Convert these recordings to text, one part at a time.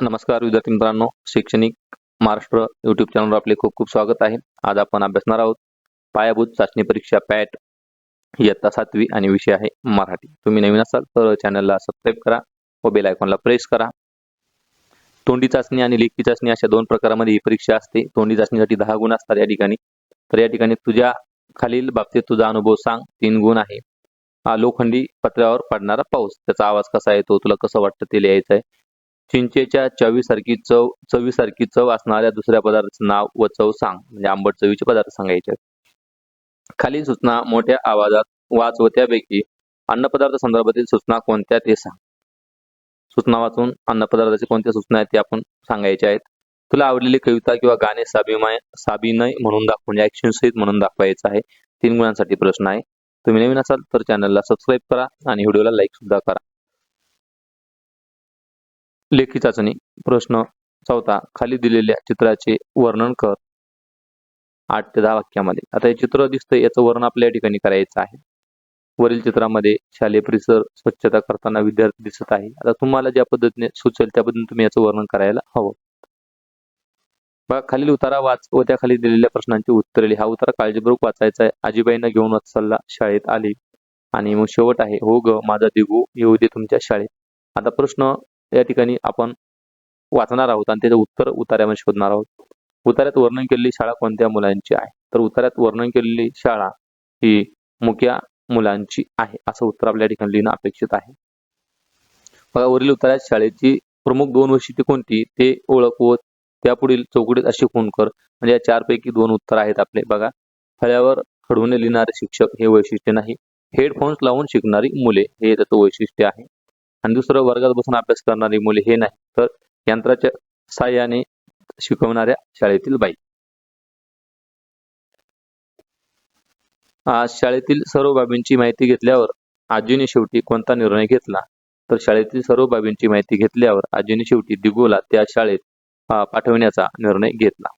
नमस्कार विद्यार्थी मित्रांनो शैक्षणिक महाराष्ट्र युट्यूब चॅनलवर आपले खूप खूप स्वागत आहे. आज आपण अभ्यासणार आहोत पायाभूत चाचणी परीक्षा पॅट इयत्ता सातवी आणि विषय आहे मराठी. तुम्ही नवीन असाल तर चॅनलला सबस्क्राईब करा व बेल आयकॉनला प्रेस करा. तोंडी चाचणी आणि लेखी चाचणी अशा दोन प्रकारामध्ये ही परीक्षा असते. तोंडी चाचणीसाठी दहा गुण असतात या ठिकाणी. तर या ठिकाणी तुझ्या खालील बाबतीत तुझा अनुभव सांग. तीन गुण आहे. हा लोखंडी पत्र्यावर पडणारा पाऊस. त्याचा आवाज कसा येतो? तुला कसं वाटतं ते लिहायचं आहे चिंचेच्या चवीसारखी चव चवीसारखी चव असणाऱ्या दुसऱ्या पदार्थाचं नाव व चव सांग. म्हणजे आंबट चवीचे पदार्थ सांगायचे आहेत. खालील सूचना मोठ्या आवाजात वाच व त्यापैकी अन्नपदार्थ संदर्भातील सूचना कोणत्या ते सांग. सूचना वाचून अन्नपदार्थाचे कोणत्या सूचना आहेत ते आपण सांगायचे आहेत. तुला आवडलेली कविता किंवा गाणे साभिमय साबिनय म्हणून दाखवून म्हणजे ऍक्शन सहित म्हणून दाखवायचं आहे. तीन गुणांसाठी प्रश्न आहे. तुम्ही नवीन असाल तर चॅनलला सबस्क्राईब करा आणि व्हिडिओला लाईक सुद्धा करा. लेखी चाचणी प्रश्न चौथा खाली दिलेल्या चित्राचे वर्णन कर. आठ ते दहा वाक्यामध्ये. आता हे चित्र दिसतंय याचं वर्णन आपल्या या ठिकाणी करायचं आहे. वरील चित्रामध्ये शालेय परिसर स्वच्छता करताना विद्यार्थी दिसत आहे. आता तुम्हाला ज्या पद्धतीने सुचेल त्या पद्धतीने तुम्ही याचं वर्णन करायला हवं. बघा खालील उतारा वाच व त्या खाली दिलेल्या प्रश्नांची उत्तरे लिहा. हा उतारा काळजीपूर्वक वाचायचा आहे. आजीबाईंना घेऊन वत्सलला शाळेत आली. आणि मग शेवट आहे हो ग माझा दिगू येऊ दे तुमच्या शाळेत. आता प्रश्न या ठिकाणी आपण वाचणार आहोत आणि त्याचं उत्तर उतार्यामध्ये शोधणार आहोत. उतार्यात वर्णन केलेली शाळा कोणत्या मुलांची आहे? तर उतार्यात वर्णन केलेली शाळा ही मुख्या मुलांची आहे असं उत्तर आपल्या ठिकाणी लिहिणं अपेक्षित आहे. बघा वरील उतार्यात शाळेची प्रमुख दोन वैशिष्ट्ये कोणती? ते ओळखवत त्यापुढील चौकटीत अशी खून कर. म्हणजे या चारपैकी दोन उत्तर आहेत आपले. बघा फळ्यावर खडवून लिहिणारे शिक्षक हे वैशिष्ट्य नाही. हेडफोन्स लावून शिकणारी मुले हे त्याचं वैशिष्ट्य आहे. आणि दुसरं वर्गात बसून अभ्यास करणारी मुले हे नाही तर यंत्राच्या साह्याने शिकवणाऱ्या शाळेतील बाई. आज शाळेतील सर्व बाबींची माहिती घेतल्यावर आजीने शेवटी कोणता निर्णय घेतला? तर शाळेतील सर्व बाबींची माहिती घेतल्यावर आजीने शेवटी दिगोला त्या शाळेत पाठवण्याचा निर्णय घेतला.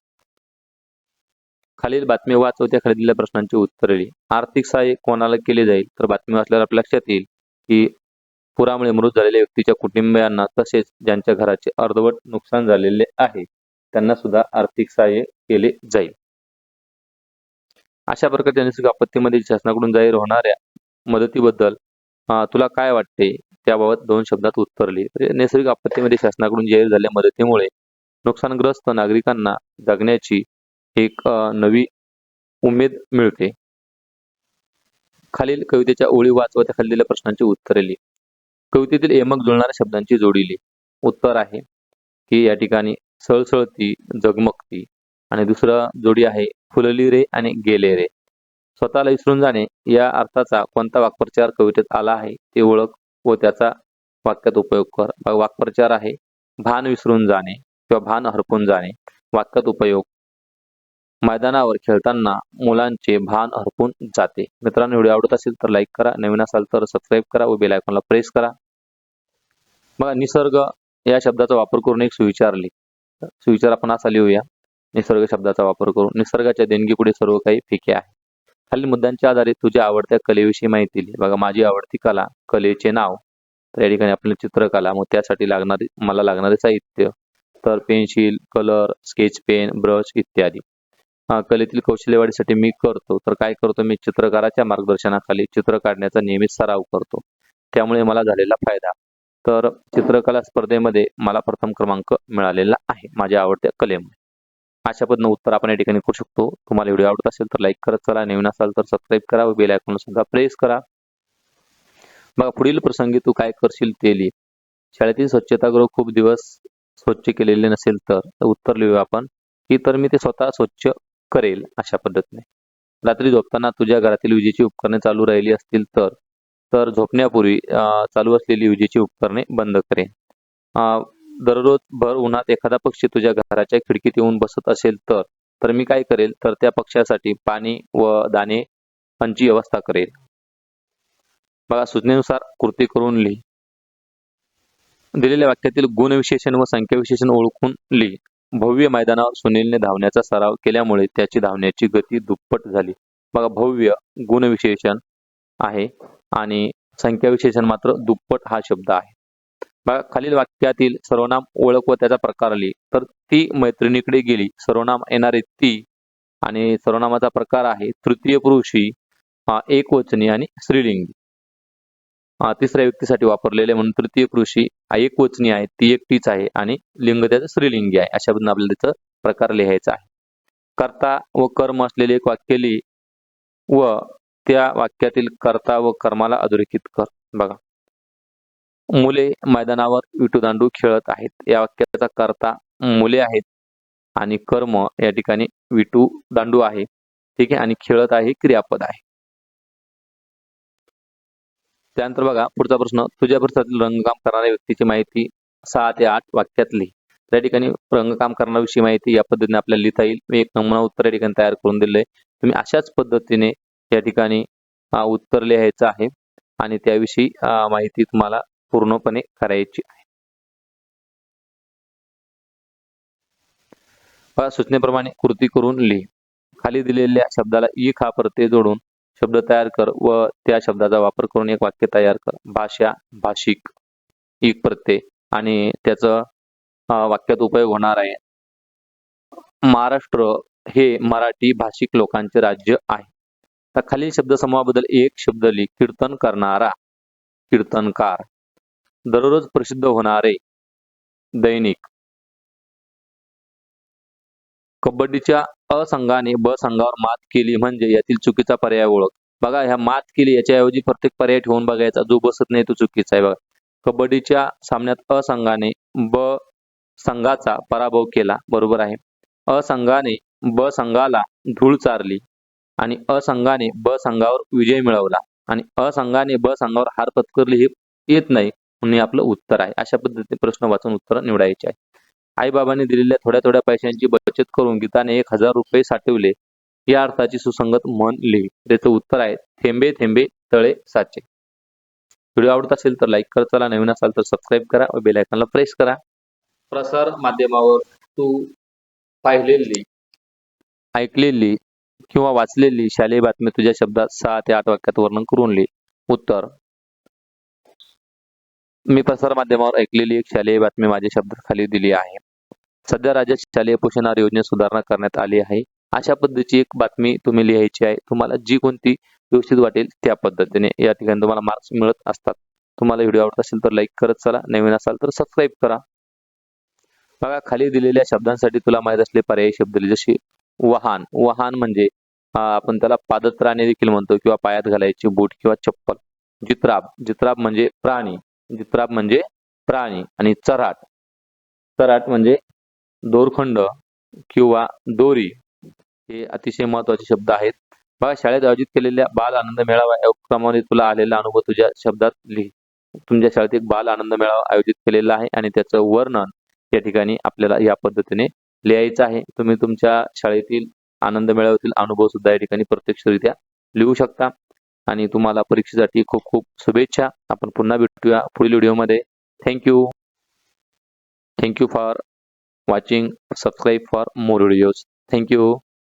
खालील बातमी वाचवत्या खाली दिलेल्या प्रश्नांची उत्तरे आर्थिक सहाय्य कोणाला केले जाईल? तर बातमी वाचल्यावर आपल्या लक्षात येईल की पुरामुळे मृत झालेल्या व्यक्तीच्या कुटुंबियांना तसेच ज्यांच्या घराचे अर्धवट नुकसान झालेले आहे त्यांना सुद्धा आर्थिक सहाय्य केले जाईल. अशा प्रकारच्या नैसर्गिक आपत्तीमध्ये शासनाकडून जाहीर होणाऱ्या मदतीबद्दल तुला काय वाटते? त्याबाबत दोन शब्दात उत्तरली म्हणजे नैसर्गिक आपत्तीमध्ये शासनाकडून जाहीर झालेल्या मदतीमुळे नुकसानग्रस्त नागरिकांना जगण्याची एक नवी उमेद मिळते. खालील कवितेच्या ओळी वाचव त्या खाली प्रश्नांची उत्तरे लिहि. कवितेतील एमक जुळणाऱ्या शब्दांची जोडी उत्तर आहे की या ठिकाणी सळसळती जगमगती आणि दुसरा जोडी आहे फुलली रे आणि गेले रे. स्वतःला विसरून जाणे या अर्थाचा कोणता वाक्प्रचार कवितेत आला आहे ते ओळख व त्याचा वाक्यात उपयोग कर. वाक्प्रचार आहे भान विसरून जाणे किंवा भान हरपून जाणे. वाक्यात उपयोग मैदानावर खेळताना मुलांचे भान हरपून जाते. मित्रांनो व्हिडिओ आवडत असेल तर लाईक करा. नवीन असाल तर सबस्क्राईब करा व बेल आयकॉनला प्रेस करा. बघा निसर्ग या शब्दाचा वापर करून एक सुविचार सुविचार आपण असा लिहूया. निसर्ग शब्दाचा वापर करून निसर्गाच्या देणगीपुढे सर्व काही फिके आहे. खालील मुद्द्यांच्या आधारे तुझ्या आवडत्या कलेविषयी माहिती दिली बघा माझी आवडती कला कलेचे नाव. तर या ठिकाणी आपल्याला चित्रकला मग त्यासाठी लागणारी मला लागणारे साहित्य तर pencil colour sketch pen brush इत्यादी. कलेतील कौशल्य वाढीसाठी मी करतो. तर काय करतो? मी चित्रकाराच्या मार्गदर्शनाखाली चित्र काढण्याचा नियमित सराव करतो. त्यामुळे मला झालेला फायदा. तर चित्रकला स्पर्धेमध्ये मला प्रथम क्रमांक मिळालेला आहे माझ्या आवडत्या कलेमुळे. अशा पद्धतीनं उत्तर आपण या ठिकाणी करू शकतो. तुम्हाला व्हिडिओ आवडत असेल तर लाईक करत चला. नवीन असाल तर सबस्क्राईब करा व बेल आयकॉन सुद्धा प्रेस करा. बघा पुढील प्रसंगी तू काय करशील ते लिहि. शाळेतील स्वच्छतागृह खूप दिवस स्वच्छ केलेले नसेल तर उत्तर लिहूया आपण. की तर मी ते स्वतः स्वच्छ करेल अशा पद्धतीने. रात्री झोपताना तुझ्या घरातील विजेची उपकरणे चालू राहिली असतील तर तर झोपण्यापूर्वी चालू असलेली विजेची उपकरणे बंद करेन दररोज भर उन्हात एखादा पक्षी तुझ्या घराच्या खिडकीत येऊन बसत असेल तर तर मी काय करेल? तर त्या पक्षासाठी पाणी व दाणे यांची व्यवस्था करेल. बघा सूचनेनुसार कृती करून लिही. दिलेल्या वाक्यातील गुणविशेषण व संख्याविशेषण ओळखून लिही. भव्य मैदानावर सुनीलने धावण्याचा सराव केल्यामुळे त्याची धावण्याची गती दुप्पट झाली. बघा भव्य गुणविशेषण आहे. आणि संख्याविशेषण मात्र दुप्पट हा शब्द आहे. बघा खालील वाक्यातील सर्वनाम ओळख व त्याचा प्रकार आली तर ती मैत्रिणीकडे गेली. सर्वनाम येणारे ती आणि सर्वनामाचा प्रकार आहे तृतीय पुरुषी एकवचनी आणि स्त्रीलिंगी. तिसऱ्या व्यक्तीसाठी वापरलेले म्हणून तृतीय पुरुषी एकवचनी आहे ती एकटीच आहे आणि लिंग त्याचं स्त्रीलिंगी आहे अशा पद्धतीने आपल्याला त्याचा प्रकार लिहायचा आहे. कर्ता व कर्म असलेले एक वाक्य लिही व त्या वाक्यातील कर्ता व कर्माला अधोरेखित कर. बघा. मुले मैदानावर विटूदांडू खेळत आहेत. या वाक्याचा कर्ता मुले आहेत आणि कर्म या ठिकाणी विटू दांडू आहे. ठीक आहे? आणि खेळत आहे क्रियापद आहे. त्यानंतर बघा पुढचा प्रश्न. तुझ्या परिसरातील रंगकाम करणाऱ्या व्यक्तीची माहिती सहा ते आठ वाक्यात लिही त्या ठिकाणी रंगकाम करण्याविषयी माहिती या पद्धतीने आपल्याला लिहिता येईल. मी एक नमुना उत्तर या ठिकाणी तयार करून दिले तुम्ही अशाच पद्धतीने या ठिकाणी उत्तर लिहायचं आहे आणि त्याविषयी माहिती तुम्हाला पूर्णपणे करायची आहे. सूचनेप्रमाणे कृती करून लिही. खाली दिलेल्या शब्दाला एक हा प्रत्यय जोडून शब्द तयार कर व त्या शब्दाचा वापर करून एक वाक्य तयार कर. भाषा भाषिक इक प्रत्यय आणि त्याचं वाक्यात उपयोग होणार आहे. महाराष्ट्र हे मराठी भाषिक लोकांचे राज्य आहे. तर खालील शब्दसमूहाबद्दल एक शब्द लिही कीर्तन करणारा. कीर्तनकार. दररोज प्रसिद्ध होणारे. दैनिक. कबड्डीच्या अ संघाने ब संघावर मात केली म्हणजे यातील चुकीचा पर्याय ओळख. बघा ह्या मात केली याच्याऐवजी प्रत्येक पर्याय ठेवून बघायचा जो बसत नाही तो चुकीचा आहे बघा. कबड्डीच्या सामन्यात अ संघाने ब संघाचा पराभव केला. बरोबर आहे. अ संघाने ब संघाला धूळ चारली. आणि अ संघाने ब संघावर विजय मिळवला. आणि अ संघाने ब संघावर हार पत्करली हे येत नाही म्हणून हे आपलं उत्तर आहे. अशा पद्धतीने प्रश्न वाचून उत्तर निवडायचे आहे. आईबाबांनी दिलेल्या थोड्या थोड्या पैशांची बचत करून गीताने एक हजार रुपये साठवले. या अर्थाची सुसंगत म्हण लिही त्याचं उत्तर आहे थेंबे थेंबे तळे साचे. व्हिडिओ आवडत असेल तर लाईक कर. चला नवीन असाल तर सबस्क्राईब करा व बेलायकनला प्रेस करा. प्रसार माध्यमावर तू पाहिलेली ऐकलेली किंवा वाचलेली शालेय बातमी तुझ्या शब्दात सहा ते आठ वाक्यात वर्णन करून लिही. उत्तर. मी प्रसार माध्यमावर ऐकलेली एक शालेय बातमी माझ्या शब्दात खाली दिली आहे. सध्या राज्यात शालेय पोषण आहार योजनेत सुधारणा करण्यात आली आहे. अशा पद्धतीची एक बातमी तुम्ही लिहायची आहे. तुम्हाला जी कोणती व्यवस्थित वाटेल त्या पद्धतीने. या ठिकाणी तुम्हाला मार्क्स मिळत असतात. तुम्हाला व्हिडिओ आवडत असेल तर लाईक करत चला. नवीन असाल तर सबस्क्राईब करा. बघा खाली दिलेल्या शब्दांसाठी तुला माहीत असले पर्यायी शब्द जसे वाहन. वाहन म्हणजे आपण त्याला पादत्राणे देखील म्हणतो किंवा पायात घालायची बूट किंवा चप्पल. जित्राब. जित्राब म्हणजे प्राणी. जित्राब म्हणजे प्राणी आणि चराट. चराट म्हणजे दोरखंड किंवा दोरी. हे अतिशय महत्त्वाचे शब्द आहेत. बघा शाळेत आयोजित केलेल्या बाल आनंद मेळावा या उपक्रमाने तुला आलेला अनुभव तुझ्या शब्दात लिही. तुमच्या शाळेत एक बाल आनंद मेळावा आयोजित केलेला आहे आणि त्याचं वर्णन या ठिकाणी आपल्याला या पद्धतीने लिहायचं आहे. तुम्ही तुमच्या शाळेतील आनंद मेळाव्यातील अनुभव सुद्धा या ठिकाणी प्रत्यक्षरित्या लिहू शकता. आणि तुम्हाला परीक्षेसाठी खूप खूप शुभेच्छा. आपण पुन्हा भेटूया पुढील व्हिडिओमध्ये. Thank you thank you for watching subscribe for more videos thank you